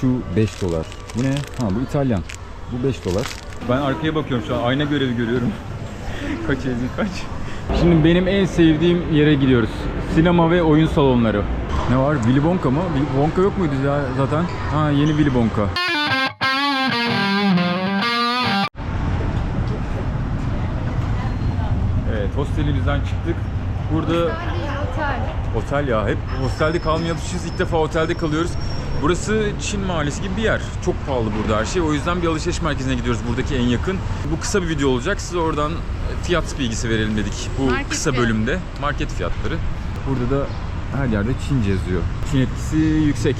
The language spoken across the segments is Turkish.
Şu 5 dolar. Bu ne? Ha bu İtalyan. Bu 5 dolar. Ben arkaya bakıyorum şu an. Ayna görevi görüyorum. kaç Ezgi kaç? Şimdi benim en sevdiğim yere gidiyoruz. Sinema ve oyun salonları. Ne var? Willy Wonka mı? Willy Wonka yok muydu ya zaten? Ha yeni Willy Wonka. Evet hostelimizden çıktık. Burada Otel. Otel ya. Hep hostelde kalmaya alışmışız. İlk defa otelde kalıyoruz. Burası Çin mahallesi gibi bir yer. Çok pahalı burada her şey. O yüzden bir alışveriş merkezine gidiyoruz buradaki en yakın. Bu kısa bir video olacak. Size oradan fiyat bilgisi verelim dedik. Bu Market kısa bölümde market fiyatları. Burada da her yerde Çince yazıyor. Çin etkisi yüksek.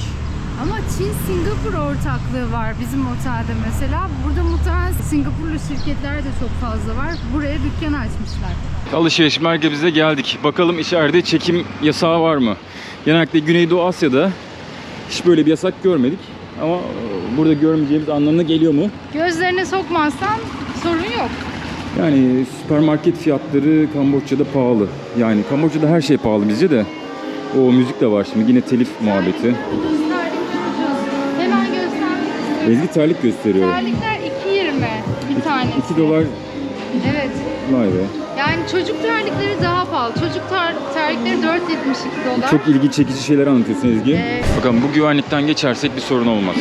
Ama Çin Singapur ortaklığı var bizim otelde mesela. Burada muhtemelen Singapurlu şirketler de çok fazla var. Buraya dükkan açmışlar. Alışveriş merkezine geldik. Bakalım içeride çekim yasağı var mı? Genellikle Güneydoğu Asya'da hiç böyle bir yasak görmedik. Ama e, burada görmeyeceğimiz anlamına geliyor mu? Gözlerine sokmazsan sorun yok. Yani süpermarket fiyatları Kamboçya'da pahalı. Yani Kamboçya'da her şey pahalı bizce de. O müzik de var şimdi yine telif muhabbeti. Hemen göstermek. Ezgi terlik gösteriyor. Terlikler 2.20 bir tanesi. 2 dolar Evet. vay be. Yani çocuk terlikleri daha pahalı. Çocuk ter- terlikleri 4.72 dolar. Çok ilgi çekici şeyler anlatıyorsun Ezgi. Ee, Bakalım bu güvenlikten geçersek bir sorun olmaz.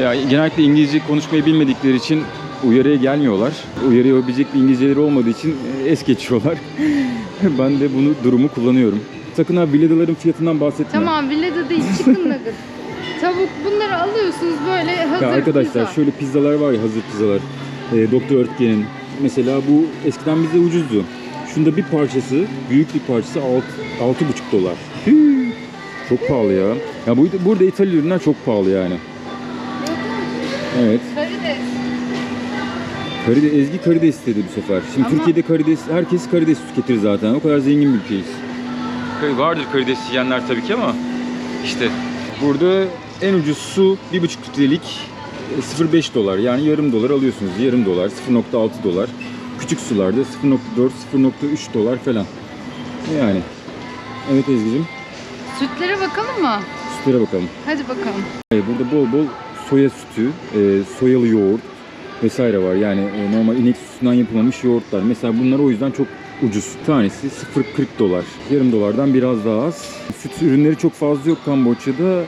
Ya genellikle İngilizce konuşmayı bilmedikleri için uyarıya gelmiyorlar. Uyarı yapabilecek bir İngilizceleri olmadığı için e, es geçiyorlar. ben de bunu durumu kullanıyorum. Sakın ha villaların fiyatından bahsetme. Tamam villada değil chicken nugget. Tavuk bunları alıyorsunuz böyle hazır Ya arkadaşlar pizza. şöyle pizzalar var ya hazır pizzalar. Ee, Doktor Örtgen'in. Mesela bu eskiden bize ucuzdu. Şunda bir parçası, büyük bir parçası 6 6,5 dolar. Hii, Çok pahalı ya. Ya bu burada İtalya ürünler çok pahalı yani. Evet. Karides. Karides, Ezgi karides istedi bu sefer. Şimdi Ama- Türkiye'de karides, herkes karides tüketir zaten. O kadar zengin bir ülkeyiz. Vardır karides yiyenler tabii ki ama işte burada en ucuz su 1,5 litrelik 0,5 dolar yani yarım dolar alıyorsunuz. Yarım dolar 0,6 dolar. Küçük sularda 0,4 0,3 dolar falan. Yani. Evet Ezgi'cim Sütlere bakalım mı? sütlere bakalım. Hadi bakalım. E, Burada bol bol soya sütü, e, soyalı yoğurt vesaire var. Yani e, normal inek sütünden yapılmamış yoğurtlar. Mesela bunlar o yüzden çok ucuz. Tanesi 0.40 dolar. Yarım dolardan biraz daha az. Süt ürünleri çok fazla yok Kamboçya'da.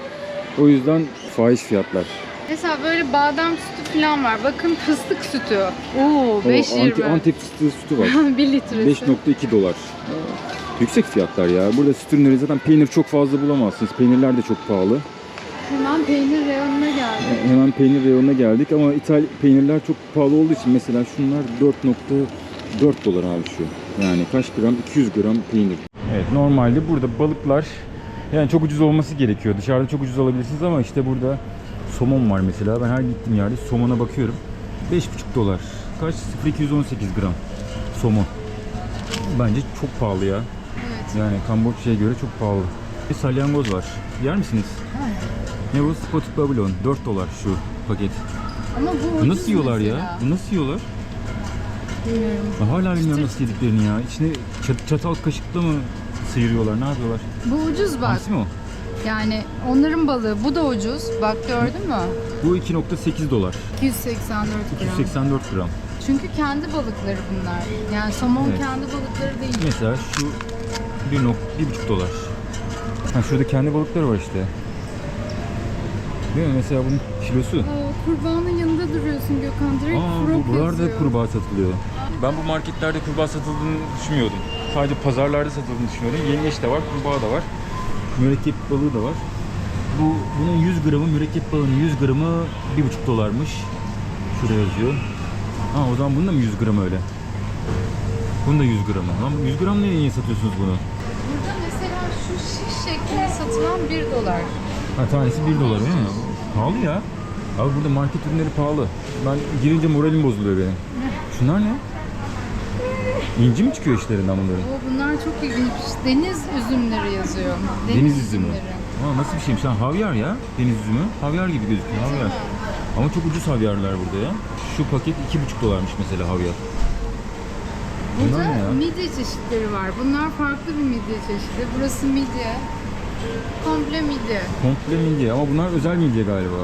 O yüzden fahiş fiyatlar. Mesela böyle badem sütü falan var. Bakın fıstık sütü. Oo O 5.20. anti, antep fıstığı sütü var. 1 litresi. 5.2 dolar. Yüksek fiyatlar ya. Burada süt ürünleri zaten peynir çok fazla bulamazsınız. Peynirler de çok pahalı. Hemen peynir reyonuna geldi. Hemen peynir reyonuna geldik ama İtal peynirler çok pahalı olduğu için mesela şunlar 4.4 dolar abi şu. Yani kaç gram? 200 gram peynir. Evet normalde burada balıklar yani çok ucuz olması gerekiyor. Dışarıda çok ucuz alabilirsiniz ama işte burada somon var mesela. Ben her gittiğim yerde somona bakıyorum. 5.5 dolar. Kaç? 0.218 gram somon. Bence çok pahalı ya. Evet. Yani Kamboçya'ya göre çok pahalı. Bir salyangoz var. Yer misiniz? Ne bu? Spotted Babylon. 4 dolar şu paket. Ama bu Bu nasıl yiyorlar ya? mesela. Bu nasıl yiyorlar? Bilmiyorum. Hala bilmiyorum nasıl yediklerini ya. İçine çat- çatal kaşıkla mı sıyırıyorlar? Ne yapıyorlar? Bu ucuz bak. Hamsi mi o? Yani onların balığı. Bu da ucuz. Bak gördün mü? Bu 2.8 dolar. 284 gram. 284 gram. Çünkü kendi balıkları bunlar. Yani somon Evet. kendi balıkları değil. Mesela şu 1.5 dolar. Ha şurada kendi balıkları var işte. Değil mi? Mesela bunun kilosu. Aa, kurbanın yanında duruyorsun Gökhan. Direkt Aa, frog bu, buralarda yazıyor. kurbağa satılıyor. Ben bu marketlerde kurbağa satıldığını düşünmüyordum. Sadece pazarlarda satıldığını düşünüyordum. Yengeç de var, kurbağa da var. Mürekkep balığı da var. Bu bunun 100 gramı, mürekkep balığının 100 gramı 1,5 dolarmış. Şuraya yazıyor. Ha o zaman bunun da mı 100 gram öyle? Bunun da 100 gramı. Lan 100 gram ne niye satıyorsunuz bunu? Burada mesela şu şiş şeklinde satılan 1 dolar. Ha tanesi 1 dolar değil mi? Pahalı ya. Abi burada market ürünleri pahalı. Ben girince moralim bozuluyor benim. Şunlar ne? İnci mi çıkıyor işlerinden bunların? Oo, bunlar çok ilginç. Deniz üzümleri yazıyor. Deniz, üzümü. Aa, nasıl bir şeymiş? Ha, havyar ya. Deniz üzümü. Havyar gibi gözüküyor. Havyar. Ama çok ucuz havyarlar burada ya. Şu paket 2,5 dolarmış mesela havyar. Bunlar Burada ne ya? midye çeşitleri var. Bunlar farklı bir midye çeşidi. Burası midye. Komple midye. Komple midye ama bunlar özel midye galiba.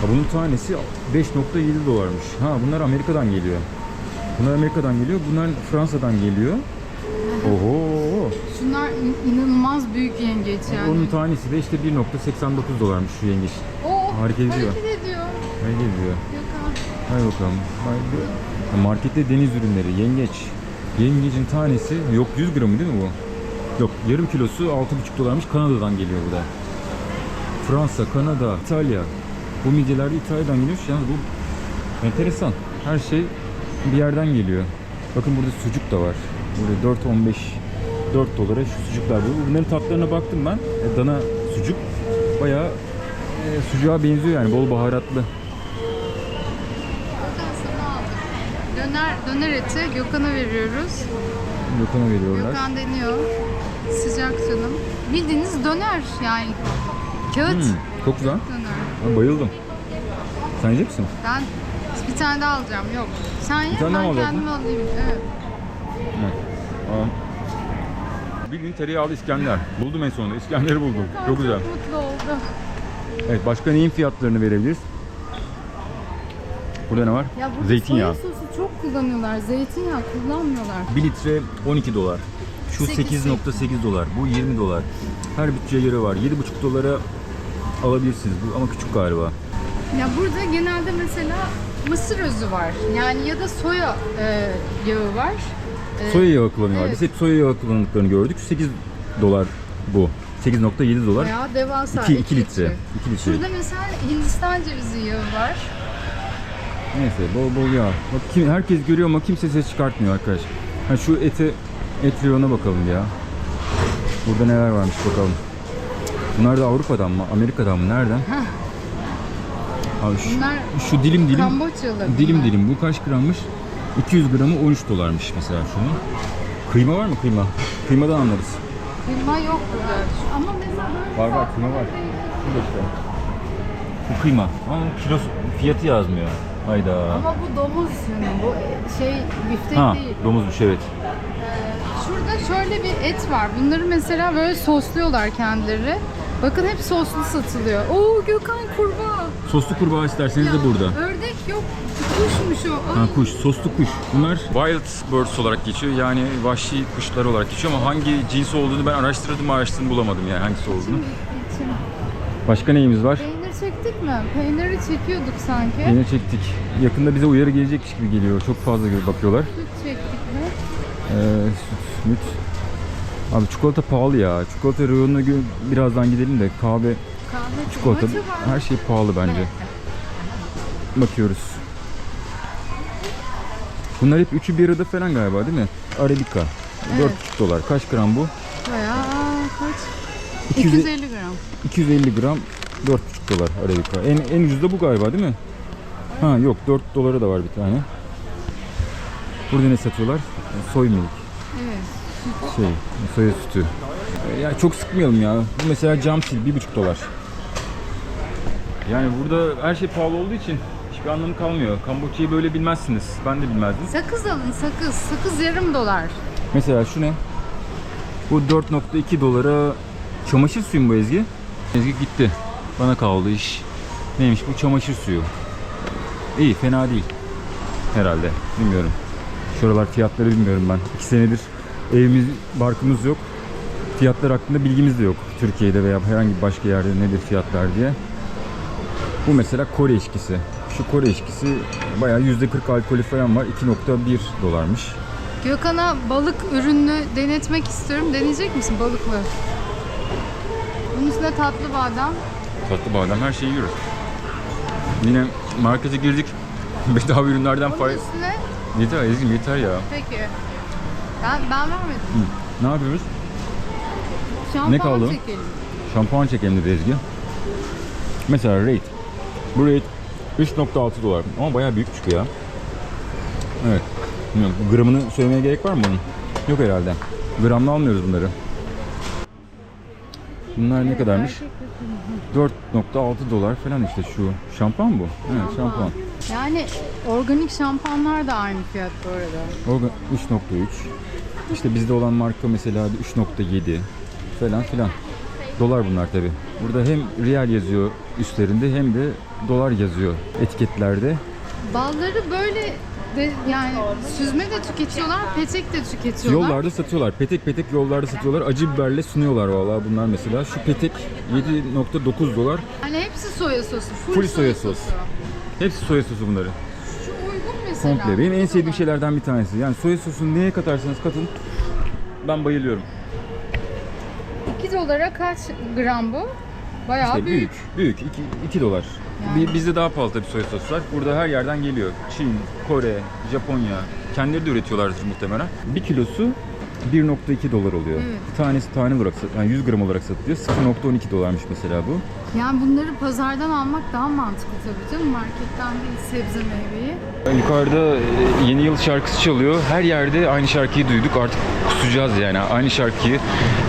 Ha, bunun tanesi 5.7 dolarmış. Ha bunlar Amerika'dan geliyor. Bunlar Amerika'dan geliyor. Bunlar Fransa'dan geliyor. Oho. Şunlar in- inanılmaz büyük yengeç yani. Onun tanesi de işte 1.89 dolarmış şu yengeç. Oo, Hareket ediyor. Hareket ediyor. Ne geliyor? Gökhan. Hay bakalım. Haydi. Ha, Markette deniz ürünleri, yengeç. Yengecin tanesi yok 100 gramı değil mi bu? Yok yarım kilosu 6,5 dolarmış Kanada'dan geliyor bu da. Fransa, Kanada, İtalya. Bu midyeler de İtalya'dan geliyor. Yalnız bu enteresan. Her şey bir yerden geliyor. Bakın burada sucuk da var. Burada 4.15 4 dolara şu sucuklar. Bu- Bunların tatlarına baktım ben. E, dana sucuk. Bayağı e, sucuğa benziyor yani bol baharatlı. Döner, döner eti Gökhan'a veriyoruz. Gökhan'a veriyorlar. Gökhan deniyor. Sıcak canım. Bildiğiniz döner yani. Kağıt Hmm, çok güzel. döner. Ben bayıldım. Sen yiyecek misin? Ben tane daha alacağım. Yok. Sen ye tane ben alacaksın? kendime alayım. Evet. Tamam. Bildiğin tereyağlı İskender. Buldum en sonunda. İskender'i buldum. Çok güzel. mutlu oldu. Evet başka neyin fiyatlarını verebiliriz? Burada ne var? Ya burada Zeytinyağı. soya sosu çok kullanıyorlar. Zeytinyağı kullanmıyorlar. 1 litre 12 dolar. Şu Sekiz 8.8 dolar. Bu 20 dolar. Her bütçeye göre var. 7.5 dolara alabilirsiniz. Bu ama küçük galiba. Ya burada genelde mesela mısır özü var. Yani ya da soya e, yağı var. E, Soya yağı kullanıyorlar. evet. Biz hep soya yağı kullandıklarını gördük. 8 dolar bu. 8.7 dolar. Bayağı devasa. 2, iki 2 litre. 2 litre. Şurada mesela Hindistan cevizi yağı var. Neyse bol bol yağ. Bak kim, herkes görüyor ama kimse ses çıkartmıyor arkadaş. Ha şu ete et reyonuna bakalım ya. Burada neler varmış bakalım. Bunlar da Avrupa'dan mı? Amerika'dan mı? Nereden? Abi şu, Bunlar şu dilim dilim Kamboçyalı. dilim bunlar. dilim bu kaç grammış? 200 gramı 13 dolarmış mesela şunun. Kıyma var mı kıyma? Kıymadan anlarız. Kıyma yok burada. Ama mesela böyle Var var kıyma var. Şurada işte. Bu kıyma. Ama kilosu fiyatı yazmıyor. Hayda. Ama bu domuz yani bu şey biftek Ha, değil. domuzmuş evet. Şurada şöyle bir et var. Bunları mesela böyle sosluyorlar kendileri. Bakın hep soslu satılıyor. Oo Gökhan kurbağa. Soslu kurbağa isterseniz de burada. Ördek yok. Kuşmuş o. Ay, Ha kuş, soslu kuş. Bunlar wild birds olarak geçiyor. Yani vahşi kuşlar olarak geçiyor ama hangi cins olduğunu ben araştırdım araştırdım bulamadım yani hangisi olduğunu. içim. Başka neyimiz var? Peynir çektik mi? Peyniri çekiyorduk sanki. Yine çektik. Yakında bize uyarı gelecekmiş gibi geliyor. Çok fazla gibi bakıyorlar. Süt çektik mi? Ee, süt, müt. Abi çikolata pahalı ya. Çikolata reyonuna birazdan gidelim de Kahve çikolata her şey pahalı bence. Bakıyoruz. Bunlar hep üçü bir arada falan galiba değil mi? Arabica. Evet. 4,5 dolar. Kaç gram bu? Bayağı kaç? 200 250 gram. 250 gram 4,5 dolar Arabica. En, en ucuz da bu galiba değil mi? Ha yok 4 dolara da var bir tane. Burada ne satıyorlar? Soy milk. Evet. Şey, soya sütü. Ya çok sıkmayalım ya. Bu mesela cam sil 1,5 dolar. Yani burada her şey pahalı olduğu için hiçbir anlamı kalmıyor. Kamboçya'yı böyle bilmezsiniz. Ben de bilmezdim. Sakız alın sakız. Sakız yarım dolar. Mesela şu ne? Bu 4.2 dolara çamaşır suyu mu bu Ezgi? Ezgi gitti. Bana kaldı iş. Neymiş bu çamaşır suyu. İyi fena değil. Herhalde. Bilmiyorum. Şuralar fiyatları bilmiyorum ben. İki senedir evimiz, barkımız yok. Fiyatlar hakkında bilgimiz de yok. Türkiye'de veya herhangi bir başka yerde nedir fiyatlar diye. Bu mesela Kore içkisi. Şu Kore içkisi bayağı %40 alkolü falan var. 2.1 dolarmış. Gökhan'a balık ürünü denetmek istiyorum. Deneyecek misin balıklı? Bunun üstüne tatlı badem. Tatlı badem her şeyi yiyoruz. Yine markete girdik. Bedava ürünlerden Bunun fay... üstüne Yeter Ezgi'm yeter ya. peki. Ben, ben vermedim. Hı. Ne yapıyoruz? Şampuan kaldı? çekelim. Şampuan çekelim dedi Ezgi. Mesela rate. Bu rate 3.6 dolar. Ama bayağı büyük çıkıyor ya. Evet. Bilmiyorum, Gramını söylemeye gerek var mı bunun? Yok herhalde. Gramla almıyoruz bunları. Bunlar ne kadarmış? 4.6 dolar falan işte şu. Şampuan bu. Evet şampuan. Yani organik şampuanlar da aynı fiyat bu arada. Organ 3.3. İşte bizde olan marka mesela 3.7 falan filan. Dolar bunlar tabi. Burada hem riyal yazıyor üstlerinde hem de dolar yazıyor etiketlerde. Balları böyle de yani süzme de tüketiyorlar, petek de tüketiyorlar. Yollarda satıyorlar. Petek petek yollarda satıyorlar. Acı biberle sunuyorlar vallahi bunlar mesela. Şu petek 7.9 dolar. Yani hepsi soya sosu, full, Full soya sos. Hepsi soya sosu bunların. Şu uygun mesela. Komple. Benim en sevdiğim şeylerden bir tanesi. Yani soya sosunu neye katarsanız katın ben bayılıyorum. 2 dolara kaç gram bu? Bayağı İşte büyük. büyük. Büyük. 2, dolar. Yani. Bi- Bizde daha pahalı tabii soya soslar. Burada her yerden geliyor. Çin, Kore, Japonya. Kendileri de üretiyorlardır muhtemelen. Bir kilosu 1.2 dolar oluyor. Evet. Tanesi tane olarak yani 100 gram olarak satılıyor. 0.12 dolarmış mesela bu. Yani bunları pazardan almak daha mantıklı tabii canım. Marketten değil sebze meyveyi. Yukarıda e, yeni yıl şarkısı çalıyor. Her yerde aynı şarkıyı duyduk. Artık kusacağız yani. Aynı şarkıyı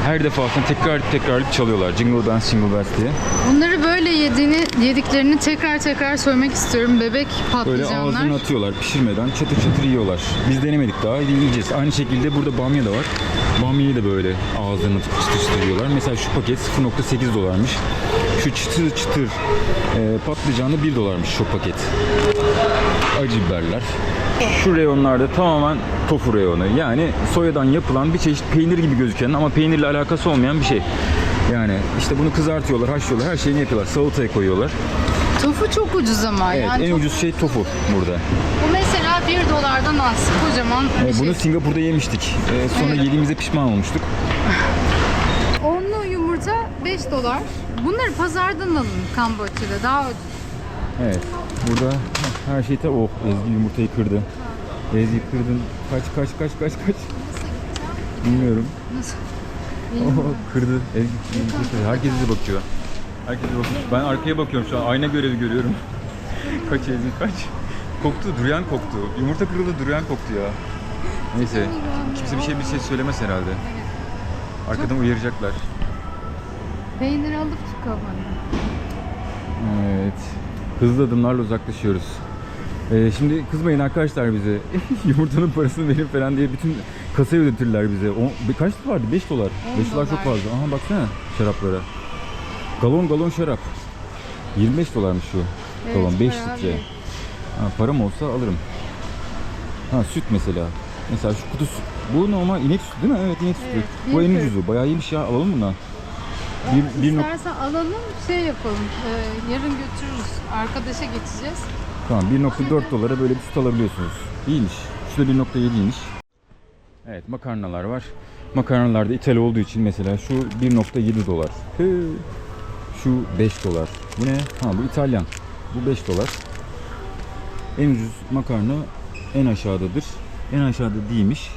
her defasında tekrar tekrar çalıyorlar. Jingle Bells, Jingle Bells diye. Bunları böyle yediğini, yediklerini tekrar tekrar söylemek istiyorum. Bebek Böyle patlıcanlar. ağzına atıyorlar pişirmeden çatır çatır yiyorlar. Biz denemedik daha yiyeceğiz. Aynı şekilde burada bamya da var. Bamyayı da böyle ağzına atıp çıtır çıtır yiyorlar. Mesela şu paket 0.8 dolarmış. Şu çıtır çıtır e, patlıcanlı 1 dolarmış şu paket. Acı biberler. Şu reyonlarda tamamen tofu reyonu. Yani soyadan yapılan bir çeşit peynir gibi gözüken ama peynirle alakası olmayan bir şey. Yani işte bunu kızartıyorlar, haşlıyorlar, her şeyini yapıyorlar. Salataya koyuyorlar. Tofu çok ucuz ama. Evet, yani en tofu- ucuz şey tofu burada. Bu mesela 1 dolardan az. Kocaman bir Ee, şey. Bunu Singapur'da yemiştik. Ee, sonra Evet. yediğimizde pişman olmuştuk. Onlu yumurta 5 dolar. Bunları pazardan alın Kamboçya'da. Daha ucuz. Evet. Burada her şey tabi oh Ezgi yumurtayı kırdı. Ezgi kırdın. Kaç kaç kaç kaç kaç. Bilmiyorum. Nasıl? Oh, kırdı. Yumurtayı kırdı. Herkes bize bakıyor. Herkes bize bakıyor. Ben arkaya bakıyorum şu an. Ayna görevi görüyorum. kaç Ezgi kaç. Koktu, duruyan koktu. Yumurta kırıldı, duruyan koktu ya. Neyse. Kimse bir şey bir şey söylemez herhalde. Arkadan uyaracaklar. Peynir alıp çıkalım. Evet. Hızlı adımlarla uzaklaşıyoruz. Ee, şimdi kızmayın arkadaşlar bize. Yumurtanın parasını verin falan diye bütün kasaya ödetirler bize. O, kaç vardı? 5 dolar. 5 dolar çok fazla. Aha baksana şaraplara. Galon galon şarap. 25 dolarmış şu. galon 5 bayağı litre. Ha, param olsa alırım. Ha süt mesela. Mesela şu kutu süt. Bu normal inek sütü değil mi? Evet inek sütü. Evet, Bu en kırk. ucuzu. Bayağı iyiymiş ya. Alalım bundan. Bir, bir nok- İstersen alalım şey yapalım. Ee, yarın götürürüz. Arkadaşa geçeceğiz. Tamam 1.4 dolara böyle bir süt alabiliyorsunuz. İyiymiş. Şu da 1.7'ymiş. Evet makarnalar var. Makarnalar da ithal olduğu için mesela şu 1.7 dolar. Şu 5 dolar. Bu ne? Ha bu İtalyan. Bu 5 dolar. En ucuz makarna en aşağıdadır. En aşağıda değilmiş.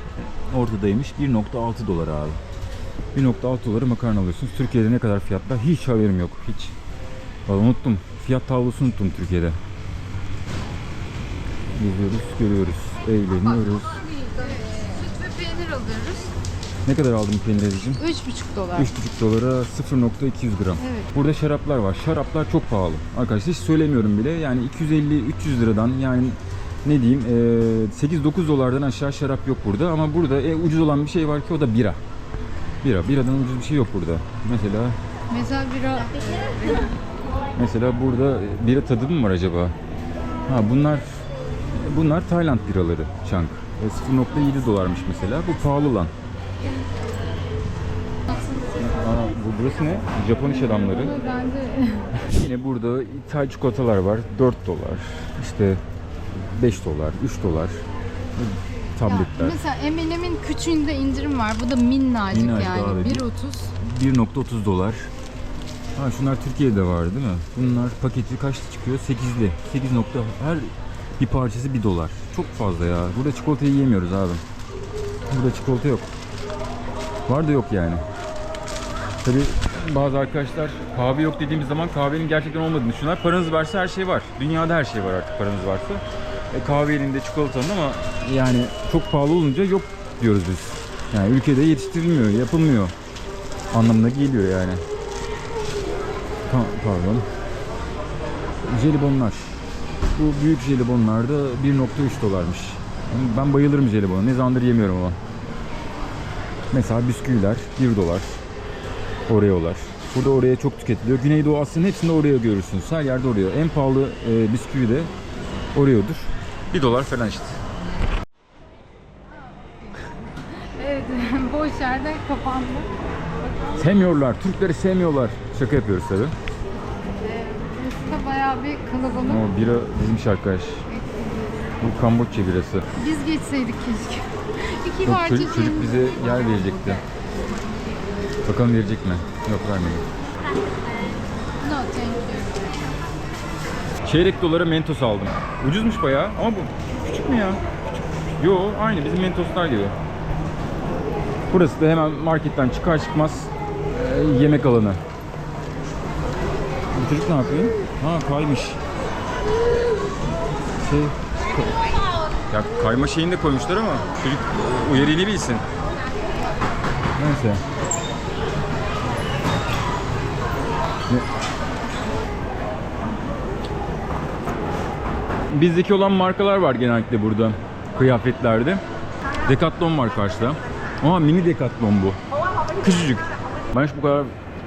Ortadaymış. 1.6 dolar abi. 1.6 dolara makarna alıyorsunuz. Türkiye'de ne kadar fiyatlar hiç haberim yok. Hiç. Vallahi unuttum. Fiyat tablosunu unuttum Türkiye'de. Geziyoruz, görüyoruz, eğleniyoruz. Peynir alıyoruz. Ne kadar aldım peynir edicim? 3,5 dolar. 3,5 dolara 0.200 gram. Evet. Burada şaraplar var. Şaraplar çok pahalı. Arkadaşlar hiç söylemiyorum bile. Yani 250-300 liradan yani ne diyeyim eee, 8-9 dolardan aşağı şarap yok burada. Ama burada e, ucuz olan bir şey var ki o da bira. Bira. Biradan ucuz bir şey yok burada. Mesela Mesela bira Mesela burada e, bira tadı mı var acaba? Ha bunlar bunlar Tayland biraları Chang. E, 0.7 dolarmış mesela. Bu pahalı olan. Aa, bu burası ne? Japon iş adamları. Yine burada ithal çikolatalar var. 4 dolar. İşte 5 dolar, 3 dolar. Ya, Tabletler. mesela M&M'in küçüğünde indirim var. Bu da minnacık, Minnacık yani. abi. 1.30. 1.30 dolar. Ha şunlar Türkiye'de var değil mi? Bunlar paketi kaçta çıkıyor? 8'li. 8 nokta her bir parçası 1 dolar. Çok fazla ya. Burada çikolatayı yemiyoruz abi. Burada çikolata yok. Var da yok yani. Tabi bazı arkadaşlar kahve yok dediğimiz zaman kahvenin gerçekten olmadığını düşünüyorlar. Paranız varsa her şey var. Dünyada her şey var artık paranız varsa. E, kahve elinde çikolatanın ama yani çok pahalı olunca yok diyoruz biz. Yani ülkede yetiştirilmiyor, yapılmıyor anlamına geliyor yani. Pa- pardon. Jelibonlar. Bu büyük jelibonlar da 1.3 dolarmış. Ben bayılırım jelibona. Ne zamandır yemiyorum ama. Mesela bisküviler 1 dolar. Oreo'lar. Burada oraya çok tüketiliyor. Güneydoğu Asya'nın hepsinde oraya görürsünüz. Her yerde oraya. En pahalı e, bisküvi de Oreo'dur. 1 dolar falan işte. Evet, boş yerde kapandı. Sevmiyorlar. Türkleri sevmiyorlar. Şaka yapıyoruz tabii. Bayağı bir kalabalık. Ama bira bizim arkadaş. Bu Kamboçya birası. Biz geçseydik keşke. İki Yok, çocuk, çocuk şeyimiz bize yer verecekti. Bakalım verecek mi? Yok vermedi. No thank you. Çeyrek dolara mentos aldım. Ucuzmuş bayağı ama bu küçük mü ya? Küçük. Yo aynı bizim mentoslar gibi. Burası da hemen marketten çıkar çıkmaz e, yemek alanı. Bu çocuk ne yapıyor? Ha kaymış. Şey ya kayma şeyini de koymuşlar ama çocuk e, uyarıyı bilsin. Neyse. Ne? Bizdeki olan markalar var genellikle burada kıyafetlerde. Decathlon var karşıda. Ama mini Decathlon bu. Küçücük. Ben hiç bu kadar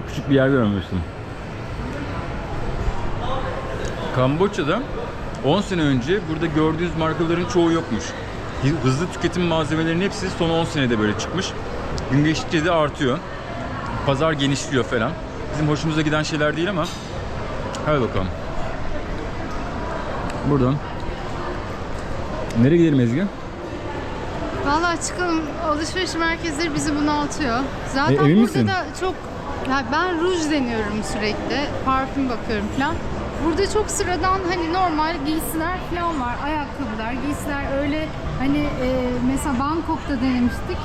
küçük bir yer görmemiştim. Kamboçya'da 10 sene önce burada gördüğünüz markaların çoğu yokmuş. Hızlı tüketim malzemelerinin hepsi son 10 senede böyle çıkmış. Gün geçtikçe de artıyor. Pazar genişliyor falan. Bizim hoşumuza giden şeyler değil ama hadi bakalım. Buradan. Nereye gidelim Ezgi? Vallahi çıkalım alışveriş merkezleri bizi bunaltıyor. Zaten E, emin burada misin? da çok ya ben ruj deniyorum sürekli. Parfüm bakıyorum falan. Burada çok sıradan hani normal giysiler falan var. Ayakkabılar, giysiler öyle hani e, mesela Bangkok'ta denemiştik.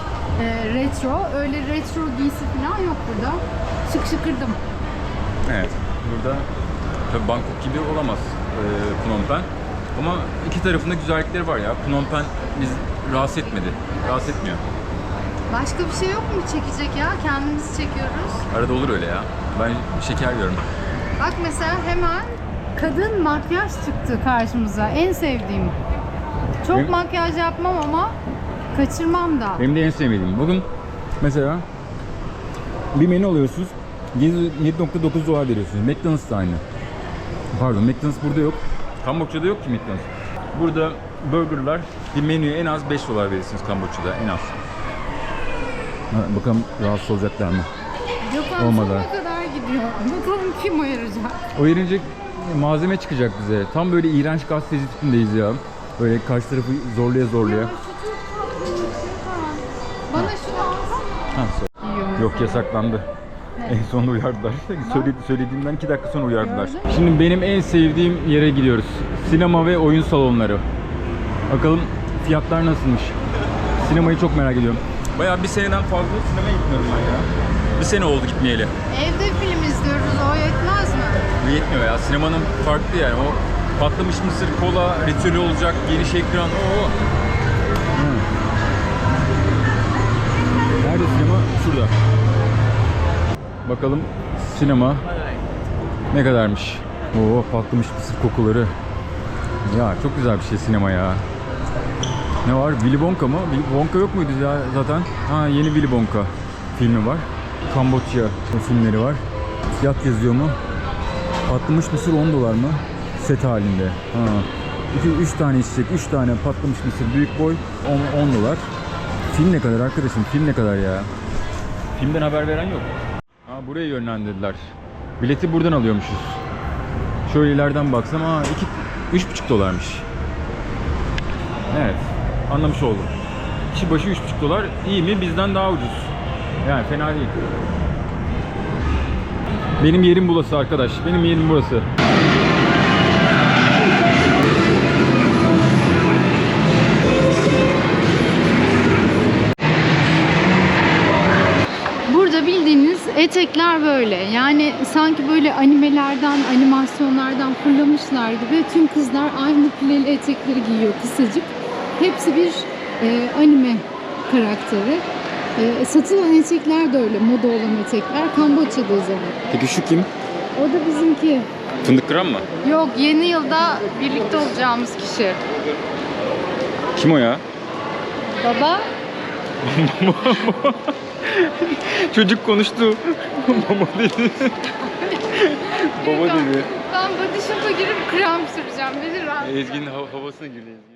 e, retro. Öyle retro giysi falan yok burada. Şık şıkırdım. Evet. Burada tabii Bangkok gibi olamaz e, Phnom Penh. Ama iki tarafında güzellikleri var ya. Phnom Penh biz rahatsız etmedi. Rahatsız etmiyor. Başka bir şey yok mu çekecek ya? Kendimiz çekiyoruz. Arada olur öyle ya. Ben şeker yiyorum. Bak mesela hemen kadın makyaj çıktı karşımıza. En sevdiğim. Çok Benim- makyaj yapmam ama kaçırmam da. Benim de en sevmediğim. Bugün mesela bir menü alıyorsunuz. 7.9 dolar veriyorsunuz. McDonald's da aynı. Pardon McDonald's burada yok. Kamboçya'da yok ki McDonald's. Burada burgerlar bir menüye en az 5 dolar verirsiniz Kamboçya'da en az. Ha, bakalım rahatsız olacaklar mı? Gökhan Olmadı. sonuna kadar gidiyor. Bakalım kim ayıracak. O yerince malzeme çıkacak bize. Tam böyle iğrenç gazeteci tipindeyiz ya. Böyle karşı tarafı zorlaya zorlaya. Ya şu çok tatlı Gökhan. Bana şunu alsana. Ha, Yok yasaklandı. En sonunda uyardılar. Söyledi, söylediğimden 2 dakika sonra uyardılar. Şimdi benim en sevdiğim yere gidiyoruz. Sinema ve oyun salonları. Bakalım fiyatlar nasılmış. Sinemayı çok merak ediyorum. Bayağı bir seneden fazla sinemaya gitmiyorum ben ya. Bir sene oldu gitmeyeli. Evde film izliyoruz. O? Bu yetmiyor ya. Sinemanın farklı yani. O patlamış mısır, kola, ritüeli olacak, geniş ekran. Oo. Hı. Nerede sinema? Şurada. Bakalım sinema ne kadarmış. Oo patlamış mısır kokuları. Ya çok güzel bir şey sinema ya. Ne var? Willy Wonka mı? Willy Wonka yok muydu ya zaten? Ha yeni Willy Wonka filmi var. Kamboçya filmleri var. Fiyat yazıyor mu? Patlamış mısır 10 dolar mı? Set halinde. Ha. 3 tane içecek, 3 tane patlamış mısır büyük boy 10, 10 dolar. Film ne kadar arkadaşım? Film ne kadar ya? Filmden haber veren yok. Ha buraya yönlendirdiler. Bileti buradan alıyormuşuz. Şöyle ileriden baksam aa 2 3,5 dolarmış. Evet. Anlamış oldum. Kişi başı 3,5 dolar iyi mi? Bizden daha ucuz. Yani fena değil. Benim yerim burası arkadaş. Benim yerim burası. Burada bildiğiniz etekler böyle. Yani sanki böyle animelerden, animasyonlardan fırlamışlar gibi tüm kızlar aynı pileli etekleri giyiyor kısacık. Hepsi bir e, anime karakteri. E, satılan etekler de öyle, moda olan etekler. Kamboçya'dayız ama. Peki şu kim? O da bizimki. Fındık kıran mı? Yok, yeni yılda birlikte olacağımız kişi. Kim o ya? Baba, Çocuk konuştu. Baba dedi. Baba dedi. Ben body shop'a girip krem süreceğim. Beni rahat. Ezgi'nin hav- havasına Ezgi.